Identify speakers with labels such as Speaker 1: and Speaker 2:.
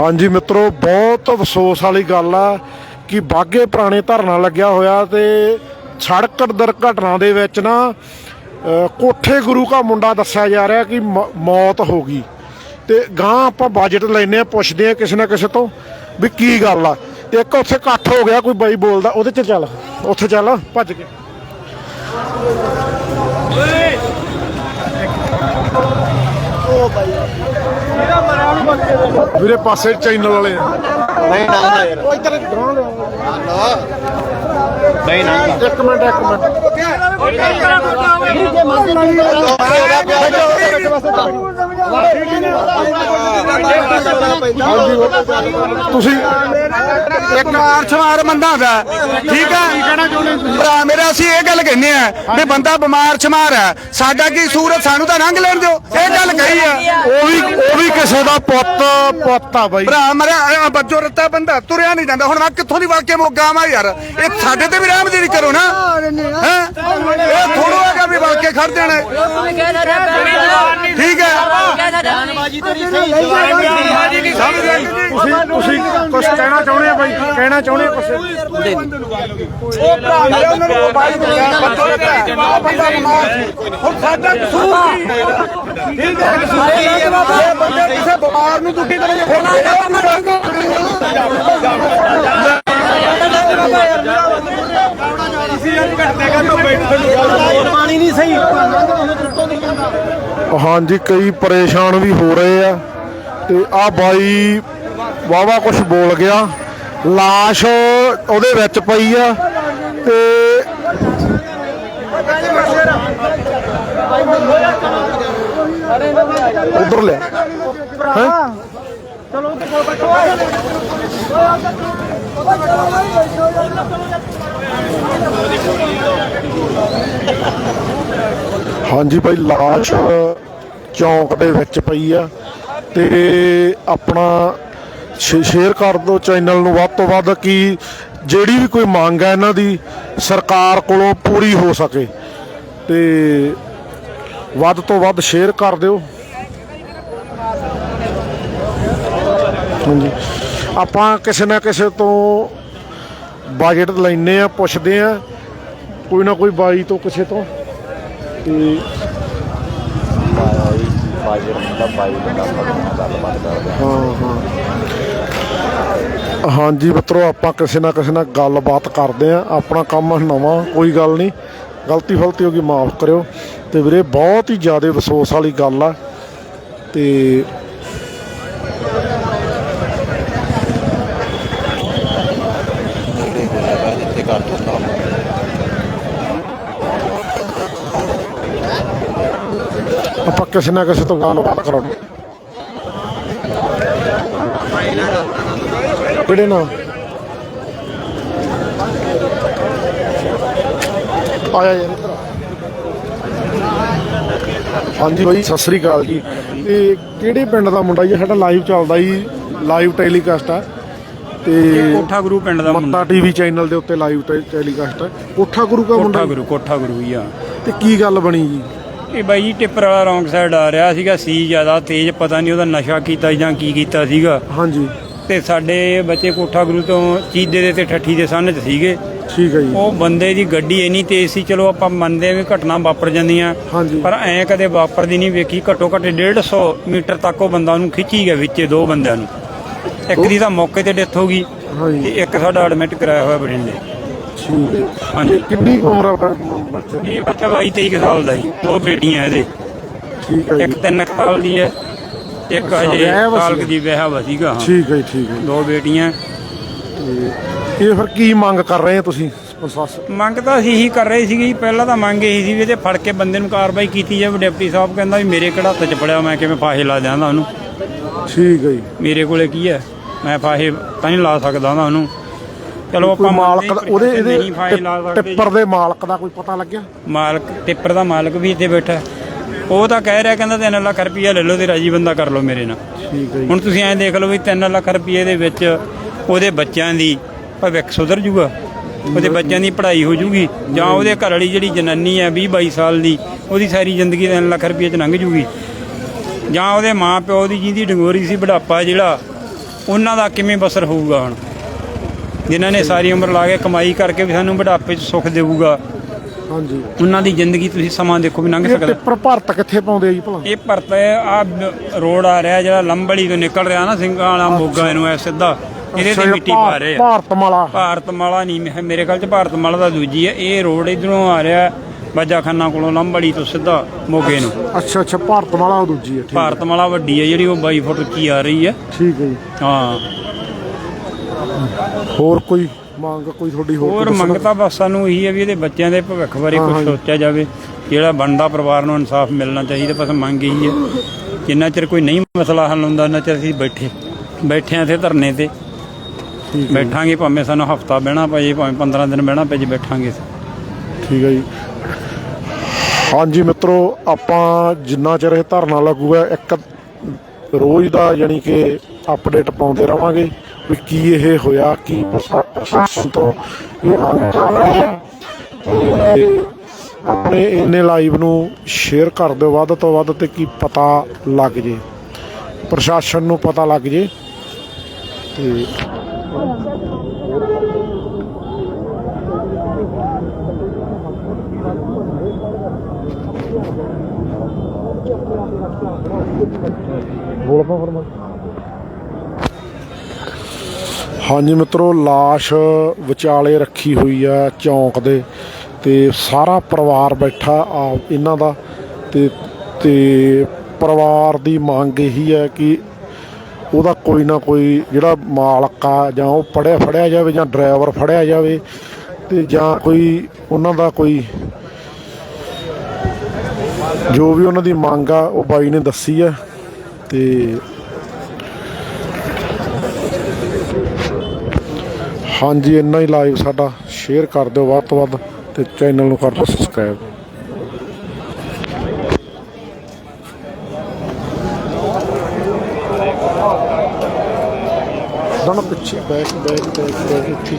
Speaker 1: ਹਾਂਜੀ ਮਿੱਤਰੋ, ਬਹੁਤ ਅਫਸੋਸ ਵਾਲੀ ਗੱਲ ਆ ਕਿ ਬਾਗੇ ਪੁਰਾਣੇ ਧਰਨਾ ਲੱਗਿਆ ਹੋਇਆ ਤੇ ਸੜਕ ਦੁਰਘਟਨਾ ਦੇ ਵਿੱਚ ਨਾ ਕੋਠੇ ਗੁਰੂ ਕਾ ਮੁੰਡਾ ਦੱਸਿਆ ਜਾ ਰਿਹਾ ਕਿ ਮੌਤ ਹੋ ਗਈ। ਤੇ ਗਾਂ ਆਪਾਂ ਬਜਟ ਲੈਨੇ ਆ, ਪੁੱਛਦੇ ਆ ਕਿਸੇ ਨਾ ਕਿਸੇ ਤੋਂ ਵੀ ਕੀ ਗੱਲ ਆ। ਤੇ ਇੱਕ ਉੱਥੇ ਇਕੱਠ ਹੋ ਗਿਆ, ਕੋਈ ਬਾਈ ਬੋਲਦਾ, ਉਹਦੇ ਚ ਚੱਲ, ਉੱਥੇ ਚੱਲ, ਭੱਜ ਕੇ। ਵੀਰੇ ਪਾਸੇ ਚੈਨਲ ਵਾਲੇ ਆ।
Speaker 2: ਨਹੀਂ ਨਾ ਯਾਰ।
Speaker 1: ਉਹ ਇੱਧਰ ਗਾਂ ਲਿਆ
Speaker 2: ਨਹੀਂ ਨਾ।
Speaker 1: ਇੱਕ ਮਿੰਟ ਇੱਕ ਮਿੰਟ। ਤੁਸੀਂ
Speaker 3: ਇੱਕ ਮਾਰਚ ਮਾਰ ਬੰਦਾ ਹੁੰਦਾ ਠੀਕ ਹੈ? ਭਰਾ ਮੇਰਾ ਅਸੀਂ ਇਹ ਗੱਲ ਕਹਿੰਦੇ ਆ ਵੀ ਬੰਦਾ ਬਿਮਾਰ ਛਮਾਰ ਹੈ। ਸਾਡਾ ਕੀ ਸੂਰਤ ਸਾਨੂੰ ਤਾਂ ਲੰਘ ਲੈਣ ਦਿਓ। ਇਹ ਗੱਲ ਕਹੀ ਆ
Speaker 1: ਉਹ ਵੀ ਉਹ ਵੀ ਕਿਸੇ ਦਾ ਪੁੱਤ ਪੁੱਤ ਆ ਬਾਈ।
Speaker 3: ਭਰਾ ਮਰਿਆ ਬੱਜੋ ਰੱਤਾ ਬੰਦਾ ਤੁਰਿਆ ਨਹੀਂ ਜਾਂਦਾ। ਹੁਣ ਮੈਂ ਕਿੱਥੋਂ ਦੀ ਵਾਕਿਆ ਮੋਗਾ ਮਾ ਯਾਰ? ਇਹ ਸਾਡੇ ਤੇ ਵੀ ਰਹਿਮ ਦੀ ਕਰੋ ਨਾ ਹੈ? ਵਾਕਿਆ ਖੜ ਜਾਣਾ। ਠੀਕ ਹੈ।
Speaker 1: ਤੁਸੀਂ ਤੁਸੀਂ ਕੁਝ ਕਹਿਣਾ ਚਾਹੁੰਦੇ ਆ ਬਾਈ? ਕਹਿਣਾ ਚਾਹੁੰਦੇ ਆ ਕੁਝ
Speaker 3: ਉਹ ਭਰਾ ਮੇਰੇ
Speaker 1: ਹਾਂਜੀ, ਕਈ ਪਰੇਸ਼ਾਨ ਵੀ ਹੋ ਰਹੇ ਆ। ਤੇ ਆ ਬਾਈ ਵਾਵਾ ਕੁਝ ਬੋਲ ਗਿਆ। ਲਾਸ਼ ਉਹਦੇ ਵਿੱਚ ਪਈ ਆ। ਤੇ ਉਧਰ ਲਿਆ ਹੈ? ਹਾਂਜੀ ਭਾਈ, ਲਾਸ਼ ਚੌਂਕ ਦੇ ਵਿੱਚ ਪਈ ਆ ਤੇ ਆਪਣਾ ਸ਼ੇ- ਸ਼ੇਅਰ ਕਰ ਦਿਓ ਚੈਨਲ ਨੂੰ। ਵੱਧ ਤੋਂ ਵੱਧ ਕਿ ਜਿਹੜੀ ਵੀ ਕੋਈ ਮੰਗ ਹੈ ਇਹਨਾਂ ਦੀ, ਸਰਕਾਰ ਕੋਲੋਂ ਪੂਰੀ ਹੋ ਸਕੇ। ਤੇ ਵੱਧ ਤੋਂ ਵੱਧ ਸ਼ੇਅਰ ਕਰ ਦਿਓ। ਹਾਂਜੀ। ਆਪਾਂ ਕਿਸੇ ਨਾ ਕਿਸੇ ਤੋਂ ਬਜਟ ਲੈਨੇ ਆ ਪੁੱਛਦੇ ਆ ਕੋਈ ਨਾ ਕੋਈ ਬਾਈ ਤੋਂ ਕਿਸੇ ਤੋਂ। ਤੇ
Speaker 2: ਬਾਜਰ ਹੁੰਦਾ ਬਾਈ ਬੰਦਾ ਗੱਲਬਾਤ ਕਰਦੇ
Speaker 1: ਹਾਂ। ਹਾਂ ਹਾਂਜੀ ਮਿੱਤਰੋ ਆਪਾਂ ਕਿਸੇ ਨਾ ਕਿਸੇ ਨਾਲ ਗੱਲਬਾਤ ਕਰਦੇ ਆ ਆਪਣਾ ਕੰਮ ਨਵਾਂ ਕੋਈ ਗੱਲ ਨਹੀਂ। ਗਲਤੀ ਫਲਤੀ ਹੋ ਗਈ ਮਾਫ ਕਰਿਓ। ਤੇ ਵੀਰੇ ਬਹੁਤ ਹੀ ਜ਼ਿਆਦਾ ਅਫਸੋਸ ਵਾਲੀ ਗੱਲ ਆ। ਤੇ
Speaker 2: ਇੱਥੇ ਕਰ ਦਿੱਤਾ
Speaker 1: ਆਪਾਂ ਕਿਸੇ ਨਾ ਕਿਸੇ ਤੋਂ ਗੱਲਬਾਤ ਕਰਾਂਗੇ ਕਿਹੜੇ ਨਾ ਆਇਆ ਯਾਰ ਇੱਧਰ ਹਾਂਜੀ ਬਾਈ ਸਤਿ ਸ੍ਰੀ ਅਕਾਲ ਜੀ ਤੇ ਕਿਹੜੇ ਪਿੰਡ ਦਾ ਮੁੰਡਾ ਜੀ ਸਾਡਾ ਲਾਈਵ ਚੱਲਦਾ ਜੀ ਲਾਈਵ ਟੈਲੀਕਾਸਟ ਆ ਤੇ
Speaker 4: ਕੋਠਾ ਗੁਰੂ ਪਿੰਡ ਦਾ
Speaker 1: ਮੱਤਾ
Speaker 4: ਮੁੰਡਾ।
Speaker 1: ਟੀਵੀ ਚੈਨਲ ਦੇ ਉੱਤੇ ਲਾਈਵ ਟੈਲੀਕਾਸਟ ਹੈ। ਕੋਠਾ ਗੁਰੂ ਕਾ ਮੁੰਡਾ
Speaker 4: ਕੋਠਾ ਗੁਰੂ ਕੋਠਾ ਗੁਰੂ ਹੀ ਆ
Speaker 1: ਤੇ ਕੀ ਗੱਲ ਬਣੀ ਜੀ?
Speaker 4: ਇਹ ਬਾਈ ਜੀ ਟਿੱਪਰ ਵਾਲਾ ਰੌਂਗ ਸਾਈਡ ਆ ਰਿਹਾ ਸੀਗਾ ਸੀ ਜ਼ਿਆਦਾ ਤੇਜ਼ ਪਤਾ ਨਹੀਂ ਉਹਦਾ ਨਸ਼ਾ ਕੀਤਾ ਜਾਂ ਕੀ ਕੀਤਾ ਸੀਗਾ।
Speaker 1: ਹਾਂਜੀ।
Speaker 4: ਤੇ ਸਾਡੇ ਬੱਚੇ ਕੋਠਾ ਗੁਰੂ ਤੋਂ ਚੀਦੇ ਦੇ ਤੇ ਠੱਠੀ ਦੇ ਸੰਨ ਚ ਸੀਗੇ।
Speaker 1: ਠੀਕ ਹੈ ਜੀ।
Speaker 4: ਉਹ ਬੰਦੇ ਦੀ ਗੱਡੀ ਇੰਨੀ ਤੇਜ਼ ਸੀ ਚਲੋ ਆਪਾਂ ਮੰਨਦੇ ਆ ਵੀ ਘਟਨਾ ਵਾਪਰ ਜਾਂਦੀਆਂ।
Speaker 1: ਹਾਂਜੀ।
Speaker 4: ਪਰ ਐ ਕਦੇ ਵਾਪਰਦੀ ਨਹੀਂ ਵੇਖੀ ਘੱਟੋ ਘੱਟ 150 ਮੀਟਰ ਤੱਕ ਉਹ ਬੰਦਾ ਉਹਨੂੰ ਖਿੱਚੀ ਗਿਆ ਵਿੱਚੇ ਦੋ ਬੰਦਿਆਂ ਨੂੰ। ਇੱਕ ਦੀ ਤਾਂ ਮੌਕੇ ਤੇ ਡੈਥ ਹੋ ਗਈ
Speaker 1: ਹਾਂਜੀ।
Speaker 4: ਤੇ ਇੱਕ ਸਾਡਾ ਐਡਮਿਟ ਕਰਾਇਆ ਹੋਇਆ ਬਠਿੰਡੇ।
Speaker 1: ਠੀਕ ਹੈ।
Speaker 4: ਹਾਂਜੀ।
Speaker 1: ਕਿੰਨੀ ਕੁ ਉਮਰ ਆ ਬ- ਬੱਚੇ ਦੀ?
Speaker 4: ਇਹ ਬੱਚਾ ਬਾਈ 23 ਕੁ ਸਾਲ ਦਾ ਜੀ ਦੋ ਬੇਟੀਆਂ ਇਹਦੇ।
Speaker 1: ਠੀਕ ਹੈ
Speaker 4: ਇੱਕ
Speaker 1: ਜੀ
Speaker 4: ਤਿੰਨ ਕੁ ਸਾਲ ਦੀ ਹੈ ਇੱਕ ਹਜੇ
Speaker 1: ਵਿਆਹ ਵਾ
Speaker 4: ਸਾਲ
Speaker 1: ਸੀਗਾ।
Speaker 4: ਕੁ ਦੀ ਵਿਆਹ ਵਾ ਸੀਗਾ ਹਾਂ।
Speaker 1: ਠੀਕ ਹੈ ਜੀ, ਠੀਕ ਹੈ
Speaker 4: ਦੋ ਬੇਟੀਆਂ।
Speaker 1: ਇਹ ਫਿਰ ਕੀ ਮੰਗ ਕਰ ਰਹੇ ਹੋ ਤੁਸੀਂ ਪ੍ਰਸ਼ਾਸਨ?
Speaker 4: ਮੰਗ ਤਾਂ ਅਸੀਂ ਇਹੀ ਕਰ ਰਹੇ ਸੀਗੇ ਜੀ ਪਹਿਲਾਂ ਤਾਂ ਮੰਗ ਇਹੀ ਸੀ ਵੀ ਇਹਦੇ ਫੜ ਕੇ ਬੰਦੇ ਨੂੰ ਕਾਰਵਾਈ ਕੀਤੀ ਜਾਵੇ ਡਿਪਟੀ ਸਾਹਿਬ ਕਹਿੰਦਾ ਵੀ ਮੇਰੇ ਕਿਹੜਾ ਹੱਥ 'ਚ ਫੜਿਆ ਮੈਂ ਕਿਵੇਂ ਫਾਹੇ ਲਾ ਦਿਆਂਦਾ ਉਹਨੂੰ
Speaker 1: ਠੀਕ ਹੈ ਜੀ।
Speaker 4: ਮੇਰੇ ਕੋਲੇ ਕੀ ਹੈ? ਮੈਂ ਫਾਹੇ ਤਾਂ ਨਹੀਂ ਲਾ ਸਕਦਾ ਨਾ। ਉਹਨੂੰ ਚਲੋ
Speaker 1: ਕੋਈ
Speaker 4: ਆਪਾਂ
Speaker 1: ਮਾਲਕ ਦਾ
Speaker 4: ਮੰਨਦੇ
Speaker 1: ਉਹਦੇ
Speaker 4: ਨਹੀਂ
Speaker 1: ਇਹਦੇ
Speaker 4: ਫਾਹੇ ਲਾ
Speaker 1: ਟਿਪ-
Speaker 4: ਸਕਦੇ।
Speaker 1: ਟਿੱਪਰ ਦੇ ਮਾਲਕ ਦਾ ਕੋਈ ਪਤਾ ਲੱਗਿਆ?
Speaker 4: ਮਾਲਕ ਟਿੱਪਰ ਦਾ ਮਾਲਕ ਵੀ ਇੱਥੇ ਬੈਠਾ। ਹੈ। ਉਹ ਤਾਂ ਕਹਿ ਰਿਹਾ ਕਹਿੰਦਾ 3 ਲੱਖ ਰੁਪਈਆ ਲੈ ਲਓ ਤੇ ਰਾਜੀ ਬੰਦਾ ਕਰ ਲਓ ਮੇਰੇ ਨਾਲ।
Speaker 1: ਠੀਕ ਹੈ
Speaker 4: ਹੁਣ ਤੁਸੀਂ ਐਂ ਦੇਖ ਲਓ ਵੀ 3 ਲੱਖ ਰੁਪਏ ਦੇ ਵਿੱਚ ਉਹਦੇ ਬੱਚਿਆਂ ਦੀ ਭਵਿੱਖ ਸੁਧਰ ਜੂਗਾ। ਉਹਦੇ ਬੱਚਿਆਂ ਦੀ ਪੜ੍ਹਾਈ ਹੋ ਜੂਗੀ। ਜਾਂ ਉਹਦੇ ਘਰ ਵਾਲੀ ਜਿਹੜੀ ਜਨਾਨੀ ਹੈ 20 22 ਸਾਲ ਦੀ ਉਹਦੀ ਸਾਰੀ ਜ਼ਿੰਦਗੀ 3 ਲੱਖ ਰੁਪਏ ਚ ਲੰਘ ਜੂਗੀ। ਜਾਂ ਉਹਦੇ ਮਾਂ ਪਿਓ ਦੀ ਜਿਹਦੀ ਡੰਗੋਰੀ ਸੀ ਬੁਢਾਪਾ ਜਿਹੜਾ ਉਹਨਾਂ ਦਾ ਕਿਵੇਂ ਬਸਰ ਹੋਊਗਾ ਹੁਣ? ਜਿਨ੍ਹਾਂ ਨੇ ਸਾਰੀ ਉਮਰ ਲਾ ਕੇ ਕਮਾਈ ਕਰਕੇ ਵੀ ਸਾਨੂੰ ਬੁਢਾਪੇ 'ਚ ਸੁੱਖ ਦੇਊਗਾ।
Speaker 1: ਹਾਂਜੀ।
Speaker 4: ਉਹਨਾਂ ਦੀ ਜ਼ਿੰਦਗੀ ਤੁਸੀਂ ਸਮਾਂ ਦੇਖੋ ਵੀ ਲੰਘ
Speaker 1: ਇਹ
Speaker 4: ਸਕਦਾ।
Speaker 1: ਟਿੱਪਰ ਭਰਤ ਕਿੱਥੇ ਪਾਉਂਦੇ ਆ ਜੀ ਭਲਾ?
Speaker 4: ਇਹ ਭਰਤ ਆ ਰੋਡ ਆ ਰਿਹਾ ਜਿਹੜਾ ਲੰਬੜੀ ਤੋਂ ਨਿਕਲ ਰਿਹਾ ਨਾ ਸਿੰਘਾਂ ਵਾਲਾ ਮੋਗਾ ਇਹਨੂੰ ਐ ਸਿੱਧਾ। ਇਹਦੇ ਤੇ ਮਿੱਟੀ ਪਾ ਰਹੇ ਆ।
Speaker 1: ਭਾਰਤ ਮਾਲਾ
Speaker 4: ਭਾਰਤ ਮਾਲਾ ਨਹੀਂ ਮੇਰੇ ਖਿਆਲ ਚ ਭਾਰਤ ਮਾਲਾ ਦਾ ਦੂਜੀ ਹੈ। ਇਹ ਰੋਡ ਇਧਰੋਂ ਆ ਰਿਹਾ। ਬਾਜਾ ਖਾਨਾ ਕੋਲੋਂ ਲੰਬੜੀ ਤੋਂ ਸਿੱਧਾ ਮੋਗੇ ਨੂੰ।
Speaker 1: ਅੱਛਾ ਅੱਛਾ ਭਾਰਤ ਮਾਲਾ ਉਹ ਦੂਜੀ ਹੈ ਠੀਕ
Speaker 4: ਭਾਰਤ ਮਾਲਾ ਵੱਡੀ ਹੈ ਜਿਹੜੀ ਉਹ 22 ਫੁੱਟ ਉੱਚੀ ਆ ਰਹੀ ਹੈ।
Speaker 1: ਠੀਕ ਹੈ ਜੀ।
Speaker 4: ਹਾਂ।
Speaker 1: ਹੋਰ ਕੋਈ ਮੰਗ ਕੋਈ ਤੁਹਾਡੀ ਹੋਰ
Speaker 4: ਹੋਰ
Speaker 1: ਕੋਈ ਦੱਸਣਾ?
Speaker 4: ਮੰਗਤਾ ਬਸ ਸਾਨੂੰ ਇਹੀ ਹੈ ਵੀ ਇਹਦੇ ਬੱਚਿਆਂ ਦੇ ਭਵਿੱਖ ਬਾਰੇ
Speaker 1: ਹਾਂ,
Speaker 4: ਕੁਝ
Speaker 1: ਹਾਂ।
Speaker 4: ਸੋਚਿਆ ਜਾਵੇ। ਜਿਹੜਾ ਬਣਦਾ ਪਰਿਵਾਰ ਨੂੰ ਇਨਸਾਫ ਮਿਲਣਾ ਚਾਹੀਦਾ ਬਸ ਮੰਗ ਇਹੀ ਹੈ। ਜਿੰਨਾ ਚਿਰ ਕੋਈ ਨਹੀਂ ਮਸਲਾ ਹੱਲ ਹੁੰਦਾ ਉਹਨਾਂ ਚਿਰ ਅਸੀਂ ਬੈਠੇ। ਬੈਠੇ ਆ ਇੱਥੇ ਧਰਨੇ ਤੇ।
Speaker 1: ਠੀਕ ਹੈ
Speaker 4: ਬੈਠਾਂਗੇ ਭਾਵੇਂ ਸਾਨੂੰ ਹਫਤਾ ਬਹਿਣਾ ਪਏ ਭਾਵੇਂ 15 ਦਿਨ ਬਹਿਣਾ ਪਏ ਜੀ ਬੈਠਾਂਗੇ
Speaker 1: ਠੀਕ ਹੈ ਜੀ। ਹਾਂਜੀ ਮਿੱਤਰੋ, ਆਪਾਂ ਜਿੰਨਾ ਚਿਰ ਇਹ ਧਰਨਾ ਲੱਗੂਗਾ, ਇੱਕ ਰੋਜ਼ ਦਾ ਯਾਨੀ ਕਿ ਅਪਡੇਟ ਪਾਉਂਦੇ ਰਵਾਂਗੇ ਵੀ ਕੀ ਇਹ ਹੋਇਆ, ਕੀ ਪ੍ਰਸ਼ਾਸਨ ਤੋਂ ਇਹ ਮੰਗ ਆਪਣੇ ਇੰਨੇ ਲਾਈਵ ਨੂੰ ਸ਼ੇਅਰ ਕਰ ਦਿਓ, ਵੱਧ ਤੋਂ ਵੱਧ ਤੇ ਕੀ ਪਤਾ ਲੱਗ ਜੇ। ਪ੍ਰਸ਼ਾਸਨ ਨੂੰ ਪਤਾ ਲੱਗ ਜੇ। ਤੇ ਬੋਲ ਪਾ ਫਰਮਾ ਹਾਂਜੀ ਮਿੱਤਰੋ, ਲਾਸ਼ ਵਿਚਾਲੇ ਰੱਖੀ ਹੋਈ ਆ ਚੌਂਕ ਦੇ ਤੇ ਸਾਰਾ ਪਰਿਵਾਰ ਬੈਠਾ ਆ ਇਹਨਾਂ ਦਾ ਤੇ ਤੇ ਪਰਿਵਾਰ ਦੀ ਮੰਗ ਇਹੀ ਹੈ ਕਿ ਉਹਦਾ ਕੋਈ ਨਾ ਕੋਈ ਜਿਹੜਾ ਮਾਲਕ ਆ ਜਾਂ ਉਹ ਪੜਿਆ ਫੜਿਆ ਜਾਵੇ ਜਾਂ ਡਰਾਈਵਰ ਫੜਿਆ ਜਾਵੇ ਤੇ ਜਾਂ ਕੋਈ ਉਹਨਾਂ ਦਾ ਕੋਈ ਜੋ ਵੀ ਉਹਨਾਂ ਦੀ ਮੰਗ ਆ, ਉਹ ਬਾਈ ਨੇ ਦੱਸੀ ਆ ਤੇ ਹਾਂਜੀ, ਇੰਨਾ ਹੀ ਲਾਈਵ ਸਾਡਾ ਸ਼ੇਅਰ ਕਰ ਦਿਓ ਵੱਧ ਤੋਂ ਵੱਧ ਤੇ ਚੈਨਲ ਨੂੰ ਕਰ ਦਿਓ ਸਬਸਕ੍ਰਾਈਬ ਦੋਨੋਂ ਪਿੱਛੇ ਬੈਕ ਬੈਕ ਬੈਕ ਬੈਕ ਇੱਥੇ।